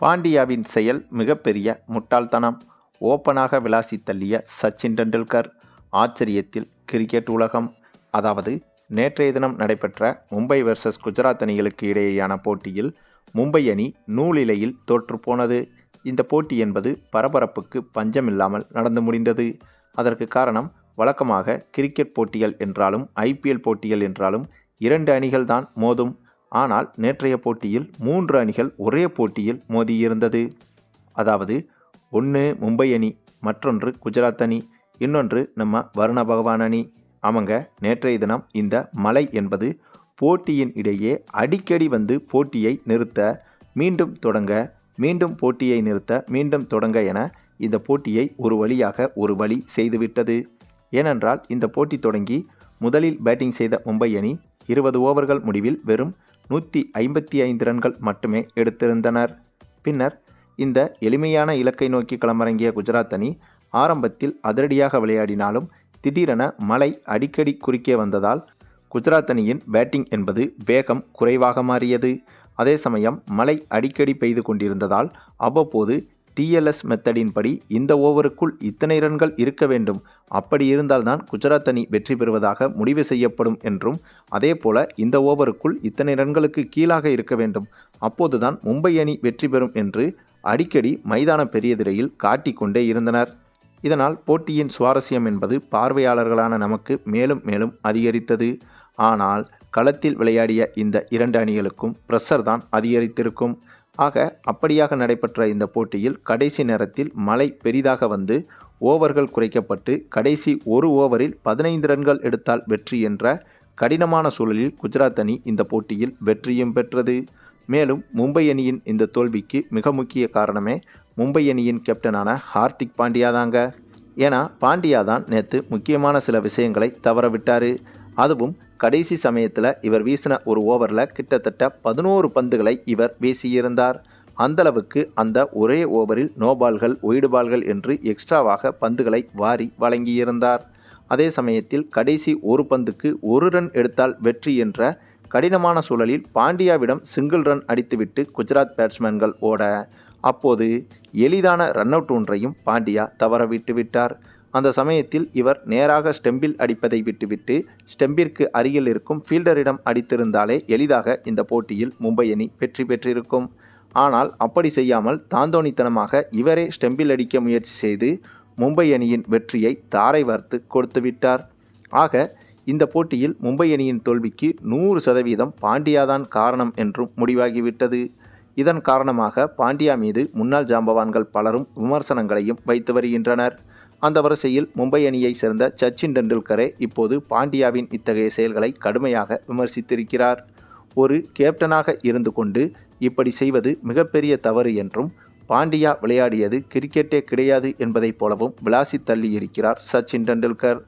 பாண்டியாவின் செயல் மிகப்பெரிய முட்டாள்தனம். ஓப்பனாக விளாசி தள்ளிய சச்சின் டெண்டுல்கர் ஆச்சரியத்தில் கிரிக்கெட் உலகம். அதாவது நேற்றைய தினம் நடைபெற்ற மும்பை வெர்சஸ் குஜராத் அணிகளுக்கு இடையேயான போட்டியில் மும்பை அணி நூலிலையில் தோற்றுப்போனது இந்த போட்டி என்பது பரபரப்புக்கு பஞ்சமில்லாமல் நடந்து முடிந்தது. அதற்கு காரணம் வழக்கமாக கிரிக்கெட் போட்டிகள் என்றாலும் ஐபிஎல் போட்டிகள் என்றாலும் இரண்டு அணிகள் தான் மோதும். ஆனால் நேற்றைய போட்டியில் மூன்று அணிகள் ஒரே போட்டியில் மோதியிருந்தது. அதாவது ஒன்று மும்பை அணி மற்றொன்று குஜராத் அணி இன்னொன்று நம்ம வருண பகவான் அணி. அவங்க நேற்றைய தினம் இந்த மழை என்பது போட்டியின் இடையே அடிக்கடி வந்து போட்டியை நிறுத்த மீண்டும் தொடங்க மீண்டும் போட்டியை நிறுத்த மீண்டும் தொடங்க என இந்த போட்டியை ஒரு வழியாக ஒரு வழி செய்துவிட்டது. ஏனென்றால் இந்த போட்டி தொடங்கி முதலில் பேட்டிங் செய்த மும்பை அணி இருபது ஓவர்கள் முடிவில் வெறும் நூற்றி ஐம்பத்தி ஐந்து ரன்கள் மட்டுமே எடுத்திருந்தனர். பின்னர் இந்த எளிமையான இலக்கை நோக்கி களமிறங்கிய குஜராத் அணி ஆரம்பத்தில் அதிரடியாக விளையாடினாலும் திடீரென மழை அடிக்கடி குறுக்கே வந்ததால் குஜராத் அணியின் பேட்டிங் என்பது வேகம் குறைவாக மாறியது. அதே சமயம் மழை அடிக்கடி பெய்து கொண்டிருந்ததால் அவ்வப்போது டிஎல்எஸ் மெத்தடின் படி இந்த ஓவருக்குள் இத்தனை ரன்கள் இருக்க வேண்டும். அப்படி இருந்தால்தான் குஜராத் அணி வெற்றி பெறுவதாக முடிவு செய்யப்படும் என்றும் அதேபோல இந்த ஓவருக்குள் இத்தனை ரன்களுக்கு கீழாக இருக்க வேண்டும். அப்போதுதான் மும்பை அணி வெற்றி பெறும் என்று அடிக்கடி மைதான பெரியதிரையில் காட்டிக்கொண்டே இருந்தனர். இதனால் போட்டியின் சுவாரஸ்யம் என்பது பார்வையாளர்களான நமக்கு மேலும் மேலும் அதிகரித்தது. ஆனால் களத்தில் விளையாடிய இந்த இரண்டு அணிகளுக்கும் ப்ரெஷர் தான் அதிகரித்திருக்கும். ஆக அப்படியாக நடைபெற்ற இந்த போட்டியில் கடைசி நேரத்தில் மழை பெரிதாக வந்து ஓவர்கள் குறைக்கப்பட்டு கடைசி ஒரு ஓவரில் பதினைந்து ரன்கள் எடுத்தால் வெற்றி என்ற கடினமான சூழலில் குஜராத் அணி இந்த போட்டியில் வெற்றியும் பெற்றது. மேலும் மும்பை அணியின் இந்த தோல்விக்கு மிக முக்கிய காரணமே மும்பை அணியின் கேப்டனான ஹார்திக் பாண்டியா தாங்க ஏன்னா பாண்டியா தான் நேற்று முக்கியமான சில விஷயங்களை தவற விட்டார் அதுவும் கடைசி சமயத்தில் இவர் வீசின ஒரு ஓவரில் கிட்டத்தட்ட பதினோரு பந்துகளை இவர் வீசியிருந்தார். அந்தளவுக்கு அந்த ஒரே ஓவரில் நோபால்கள் ஒயிடுபால்கள் என்று எக்ஸ்ட்ராவாக பந்துகளை வாரி வழங்கியிருந்தார். அதே சமயத்தில் கடைசி ஒரு பந்துக்கு ஒரு ரன் எடுத்தால் வெற்றி என்ற கடினமான சூழலில் பாண்டியாவிடம் சிங்கிள் ரன் அடித்துவிட்டு குஜராத் பேட்ஸ்மேன்கள் ஓட அப்போது எளிதான ரன் அவுட் ஒன்றையும் பாண்டியா தவற விட்டுவிட்டார். அந்த சமயத்தில் இவர் நேராக ஸ்டெம்பில் அடிப்பதை விட்டுவிட்டு ஸ்டெம்பிற்கு அருகில் இருக்கும் ஃபீல்டரிடம் அடித்திருந்தாலே எளிதாக இந்த போட்டியில் மும்பை அணி வெற்றி பெற்றிருக்கும். ஆனால் அப்படி செய்யாமல் தாந்தோணித்தனமாக இவரே ஸ்டெம்பில் அடிக்க முயற்சி செய்து மும்பை அணியின் வெற்றியை தாரை வார்த்து கொடுத்து விட்டார். ஆக இந்த போட்டியில் மும்பை அணியின் தோல்விக்கு நூறு சதவீதம் பாண்டியாதான் காரணம் என்றும் முடிவாகிவிட்டது. இதன் காரணமாக பாண்டியா மீது முன்னாள் ஜாம்பவான்கள் பலரும் விமர்சனங்களையும் வைத்து வருகின்றனர். அந்த வரிசையில் மும்பை அணியை சேர்ந்த சச்சின் டெண்டுல்கரே இப்போது பாண்டியாவின் இத்தகைய செயல்களை கடுமையாக விமர்சித்திருக்கிறார். ஒரு கேப்டனாக இருந்து கொண்டு இப்படி செய்வது மிகப்பெரிய தவறு என்றும் பாண்டியா விளையாடியது கிரிக்கெட்டே கிடையாது என்பதைப் போலவும் விளாசி தள்ளியிருக்கிறார் சச்சின் டெண்டுல்கர்.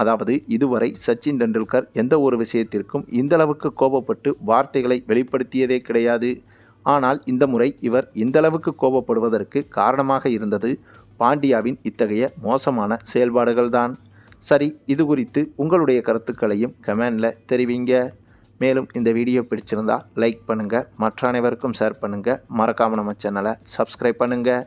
அதாவது இதுவரை சச்சின் டெண்டுல்கர் எந்த ஒரு விஷயத்திற்கும் இந்தளவுக்கு கோபப்பட்டு வார்த்தைகளை வெளிப்படுத்தியதே கிடையாது. ஆனால் இந்த முறை இவர் இந்தளவுக்கு கோபப்படுவதற்கு காரணமாக இருந்தது பாண்டியாவின் இத்தகைய மோசமான செயல்பாடுகள்தான். சரி இது குறித்து உங்களுடைய கருத்துக்களையும் கமெண்டில் தெரிவிங்க. மேலும் இந்த வீடியோ பிடிச்சிருந்தால் லைக் பண்ணுங்கள் மற்ற அனைவருக்கும் ஷேர் பண்ணுங்கள் மறக்காமல் நம்ம சேனலை சப்ஸ்கிரைப் பண்ணுங்கள்